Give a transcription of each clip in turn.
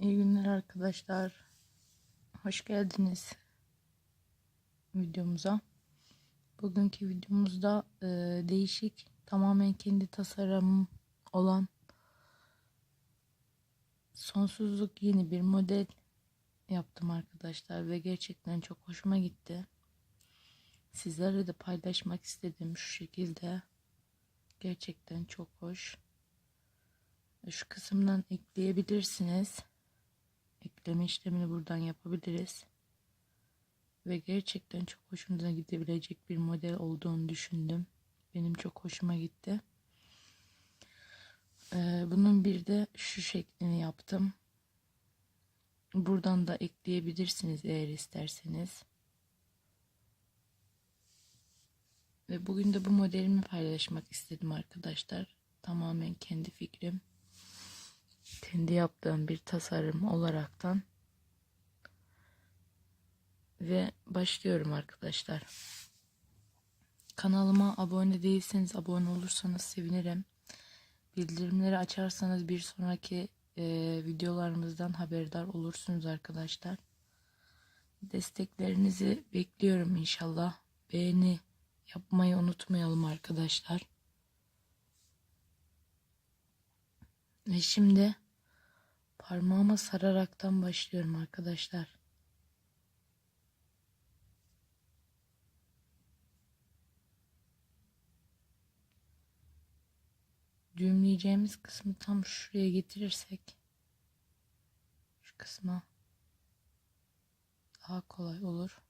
İyi günler arkadaşlar. Hoş geldiniz videomuza. Bugünkü videomuzda e, değişik, tamamen kendi tasarımım olan sonsuzluk yeni bir model yaptım arkadaşlar ve gerçekten çok hoşuma gitti. Sizlerle de paylaşmak istedim şu şekilde. Gerçekten çok hoş. Şu kısımdan ekleyebilirsiniz. Ekleme işlemini buradan yapabiliriz. Ve gerçekten çok hoşumuza gidebilecek bir model olduğunu düşündüm. Benim çok hoşuma gitti. Ee, bunun bir de şu şeklini yaptım. Buradan da ekleyebilirsiniz eğer isterseniz. Ve bugün de bu modelimi paylaşmak istedim arkadaşlar. Tamamen kendi fikrim. Kendi yaptığım bir tasarım olaraktan. Ve başlıyorum arkadaşlar. Kanalıma abone değilseniz abone olursanız sevinirim. Bildirimleri açarsanız bir sonraki e, videolarımızdan haberdar olursunuz arkadaşlar. Desteklerinizi bekliyorum inşallah. Beğeni yapmayı unutmayalım arkadaşlar. Ve şimdi parmağıma sararaktan başlıyorum arkadaşlar. Düğümleyeceğimiz kısmı tam şuraya getirirsek şu kısma daha kolay olur.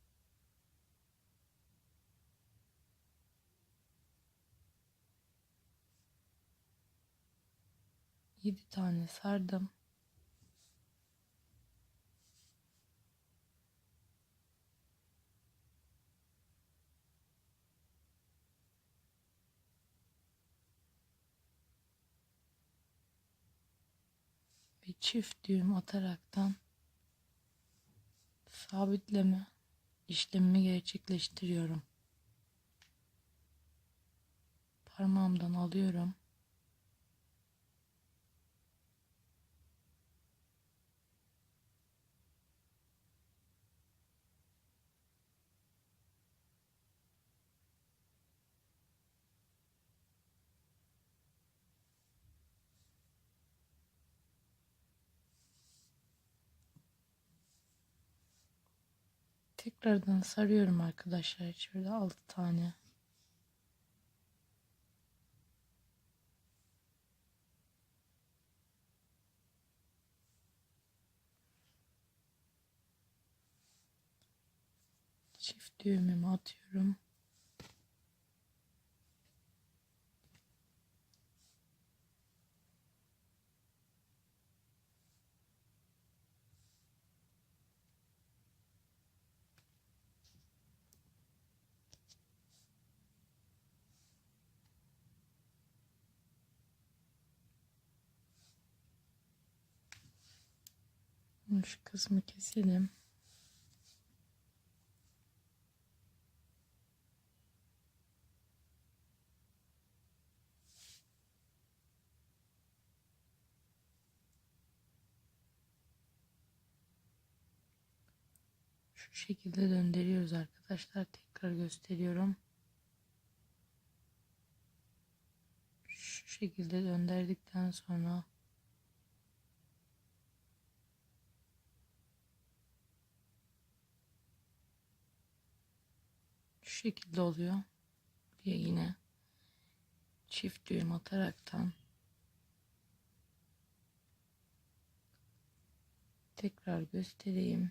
Yedi tane sardım. Ve çift düğüm ataraktan sabitleme işlemimi gerçekleştiriyorum. Parmağımdan alıyorum. Tekrardan sarıyorum arkadaşlar. Şöyle 6 tane. Çift düğümümü atıyorum. Şu kısmı keselim. Şu şekilde döndürüyoruz arkadaşlar. Tekrar gösteriyorum. Şu şekilde döndürdükten sonra şu şekilde oluyor. Bir yine çift düğüm ataraktan tekrar göstereyim.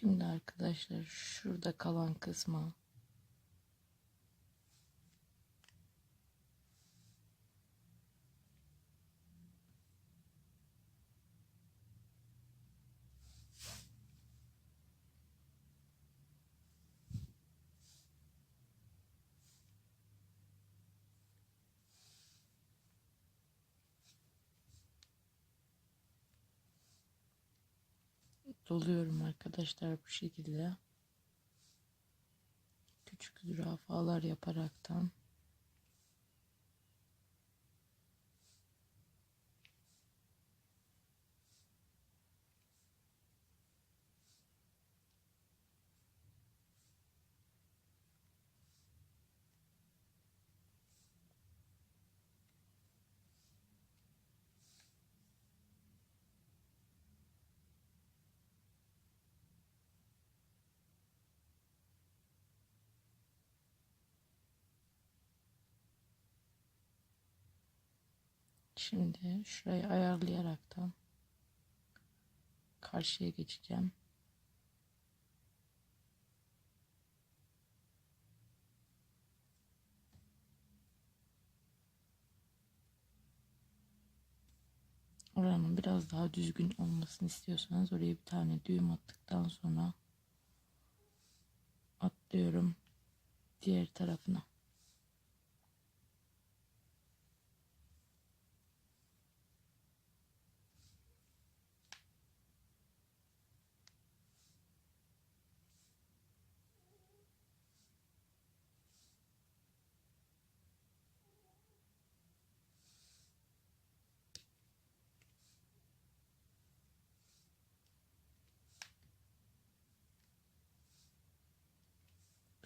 Şimdi arkadaşlar şurada kalan kısma doluyorum arkadaşlar bu şekilde. Küçük zürafalar yaparaktan. Şimdi şurayı ayarlayaraktan karşıya geçeceğim. Oranın biraz daha düzgün olmasını istiyorsanız oraya bir tane düğüm attıktan sonra atlıyorum diğer tarafına.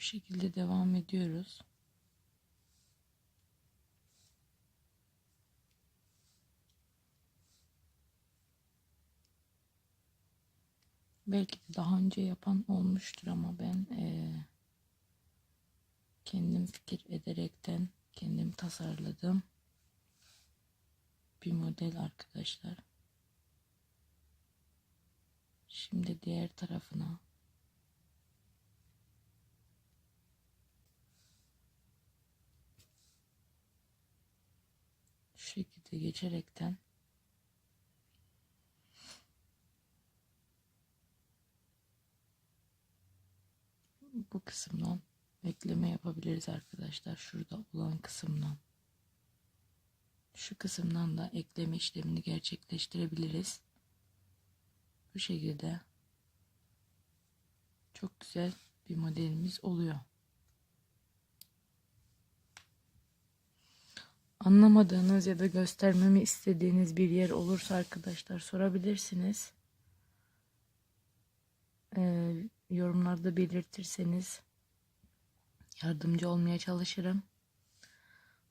Bu şekilde devam ediyoruz. Belki de daha önce yapan olmuştur ama ben eee, kendim fikir ederekten kendim tasarladım bir model arkadaşlar. Şimdi diğer tarafına şekilde geçerekten bu kısımdan ekleme yapabiliriz arkadaşlar. Şurada olan kısımdan. Şu kısımdan da ekleme işlemini gerçekleştirebiliriz. Bu şekilde çok güzel bir modelimiz oluyor. Anlamadığınız ya da göstermemi istediğiniz bir yer olursa arkadaşlar sorabilirsiniz. Ee, yorumlarda belirtirseniz yardımcı olmaya çalışırım.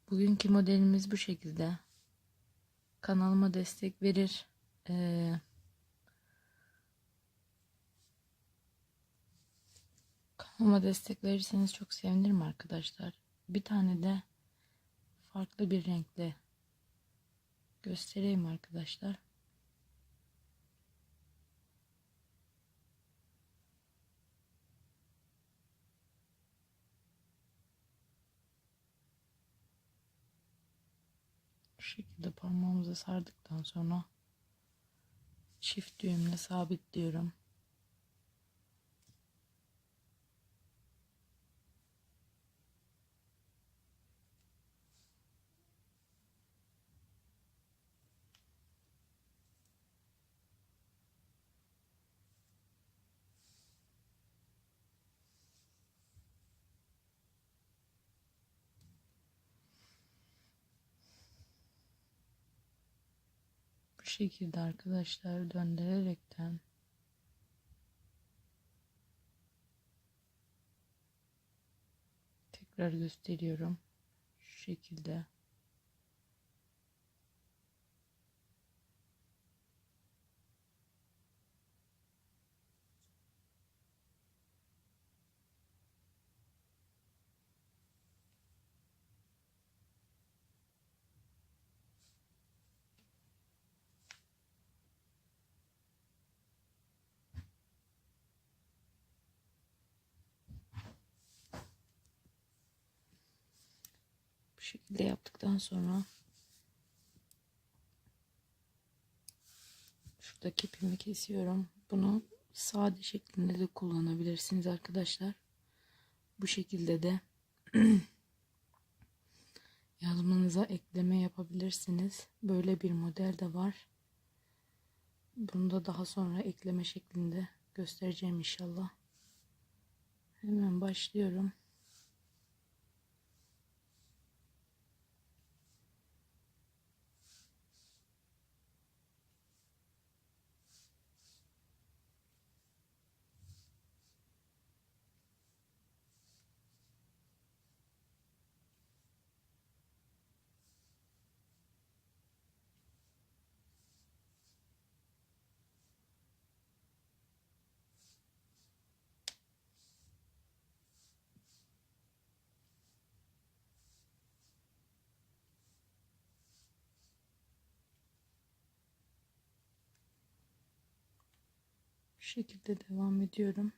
Bugünkü modelimiz bu şekilde. Kanalıma destek verir. Ee, kanalıma destek verirseniz çok sevinirim arkadaşlar. Bir tane de farklı bir renkle göstereyim arkadaşlar. Bu şekilde parmağımıza sardıktan sonra çift düğümle sabitliyorum. Şekilde arkadaşlar döndürerekten tekrar gösteriyorum. Şu şekilde. Şekilde yaptıktan sonra şuradaki ipimi kesiyorum. Bunu sade şeklinde de kullanabilirsiniz arkadaşlar. Bu şekilde de yazmanıza ekleme yapabilirsiniz. Böyle bir model de var. Bunu da daha sonra ekleme şeklinde göstereceğim inşallah. Hemen başlıyorum. Şekilde devam ediyorum.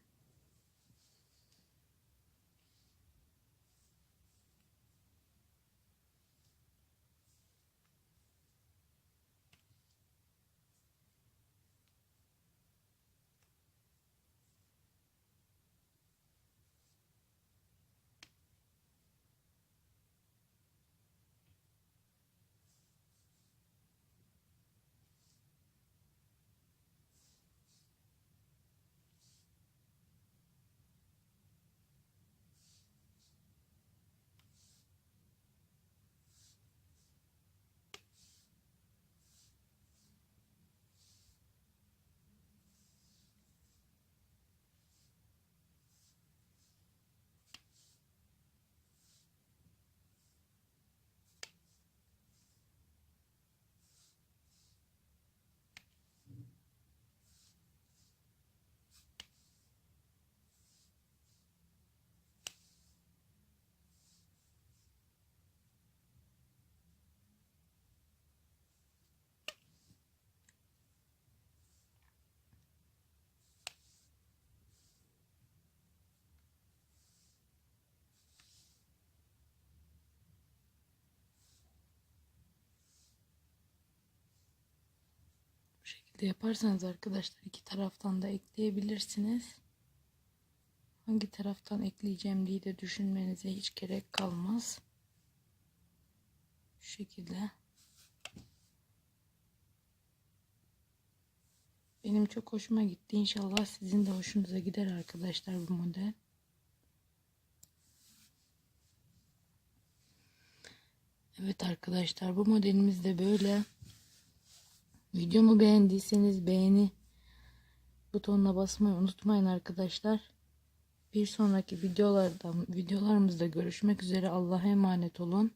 Bu şekilde yaparsanız arkadaşlar iki taraftan da ekleyebilirsiniz. Hangi taraftan ekleyeceğim diye de düşünmenize hiç gerek kalmaz. Şu şekilde. Benim çok hoşuma gitti. İnşallah sizin de hoşunuza gider arkadaşlar bu model. Evet arkadaşlar bu modelimiz de böyle. Videomu beğendiyseniz beğeni butonuna basmayı unutmayın arkadaşlar. Bir sonraki videolarda videolarımızda görüşmek üzere. Allah'a emanet olun.